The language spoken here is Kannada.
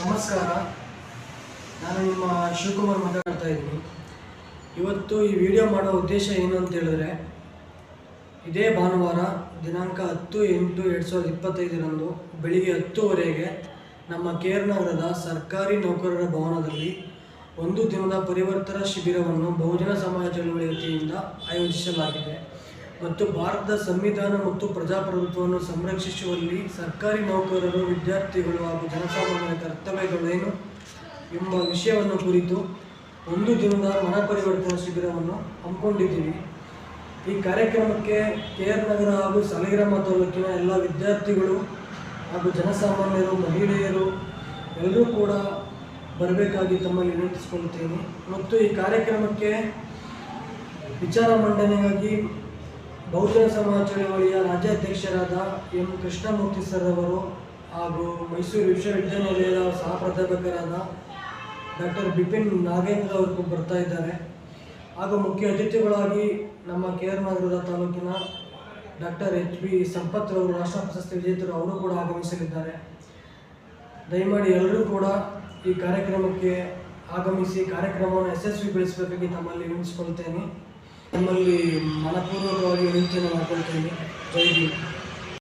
ನಮಸ್ಕಾರ. ನಾನು ನಿಮ್ಮ ಶಿವಕುಮಾರ್ ಮಾತಾಡ್ತಾ ಇದ್ದೀನಿ. ಇವತ್ತು ಈ ವಿಡಿಯೋ ಮಾಡೋ ಉದ್ದೇಶ ಏನು ಅಂತ ಹೇಳಿದ್ರೆ, ಇದೇ ಭಾನುವಾರ ದಿನಾಂಕ ಹತ್ತು ಎಂಟು ಎರಡು ಸಾವಿರದ ಇಪ್ಪತ್ತೈದರಂದು ಬೆಳಿಗ್ಗೆ ಹತ್ತುವರೆಗೆ ನಮ್ಮ ಕೇರ್ ನಗರದ ಸರ್ಕಾರಿ ನೌಕರರ ಭವನದಲ್ಲಿ ಒಂದು ದಿನದ ಪರಿವರ್ತನಾ ಶಿಬಿರವನ್ನು ಬಹುಜನ ಸಮಾಜ ಚಳವಳಿ ಆಯೋಜಿಸಲಾಗಿದೆ. ಮತ್ತು ಭಾರತದ ಸಂವಿಧಾನ ಮತ್ತು ಪ್ರಜಾಪ್ರಭುತ್ವವನ್ನು ಸಂರಕ್ಷಿಸುವಲ್ಲಿ ಸರ್ಕಾರಿ ನೌಕರರು, ವಿದ್ಯಾರ್ಥಿಗಳು ಹಾಗೂ ಜನಸಾಮಾನ್ಯರ ಕರ್ತವ್ಯಗಳೇನು ಎಂಬ ವಿಷಯವನ್ನು ಕುರಿತು ಒಂದು ದಿನದ ಮನ ಪರಿವರ್ತನಾ ಶಿಬಿರವನ್ನು ಹಮ್ಮಿಕೊಂಡಿದ್ದೀವಿ. ಈ ಕಾರ್ಯಕ್ರಮಕ್ಕೆ ಕೆ ಆರ್ ನಗರ ಹಾಗೂ ಸಾಲಿಗ್ರಾಮ ತಾಲೂಕಿನ ಎಲ್ಲ ವಿದ್ಯಾರ್ಥಿಗಳು ಹಾಗೂ ಜನಸಾಮಾನ್ಯರು, ಮಹಿಳೆಯರು ಎಲ್ಲರೂ ಕೂಡ ಬರಬೇಕಾಗಿ ತಮ್ಮಲ್ಲಿ ವಿನಂತಿಸಿಕೊಳ್ಳುತ್ತೇನೆ. ಮತ್ತು ಈ ಕಾರ್ಯಕ್ರಮಕ್ಕೆ ವಿಚಾರ ಮಂಡನೆಗಾಗಿ ಬಹುಜನ ಸಮಾಜ ಚಳವಳಿಯ ರಾಜ್ಯಾಧ್ಯಕ್ಷರಾದ ಎಂ. ಕೃಷ್ಣಮೂರ್ತಿ ಸರ್ ಅವರು ಹಾಗೂ ಮೈಸೂರು ವಿಶ್ವವಿದ್ಯಾನಿಲಯದ ಸಹ ಪ್ರಾಧ್ಯಾಪಕರಾದ ಡಾಕ್ಟರ್ ಬಿಪಿನ್ ನಾಗೇಂದ್ರ ಅವರು ಬರ್ತಾ ಇದ್ದಾರೆ. ಹಾಗೂ ಮುಖ್ಯ ಅತಿಥಿಗಳಾಗಿ ನಮ್ಮ ಕೆ ತಾಲೂಕಿನ ಡಾಕ್ಟರ್ ಎಚ್ ಬಿ ಸಂಪತ್ ಅವರು ರಾಷ್ಟ್ರ ಪ್ರಶಸ್ತಿ ವಿಜೇತರು ಅವರು ಕೂಡ ಆಗಮಿಸಲಿದ್ದಾರೆ. ದಯಮಾಡಿ ಎಲ್ಲರೂ ಕೂಡ ಈ ಕಾರ್ಯಕ್ರಮಕ್ಕೆ ಆಗಮಿಸಿ ಕಾರ್ಯಕ್ರಮವನ್ನು ಯಶಸ್ವಿಗೊಳಿಸಬೇಕಾಗಿ ತಮ್ಮಲ್ಲಿ ವಿನಿಸಿಕೊಳ್ತೇನೆ ತಮ್ಮಲ್ಲಿ ಮನಪೂರ್ವಕವಾಗಿ ವಿನಂತಿಯನ್ನು ಮಾಡ್ಕೊಳ್ತೇನೆ ಜೈ ಭೀಮ್.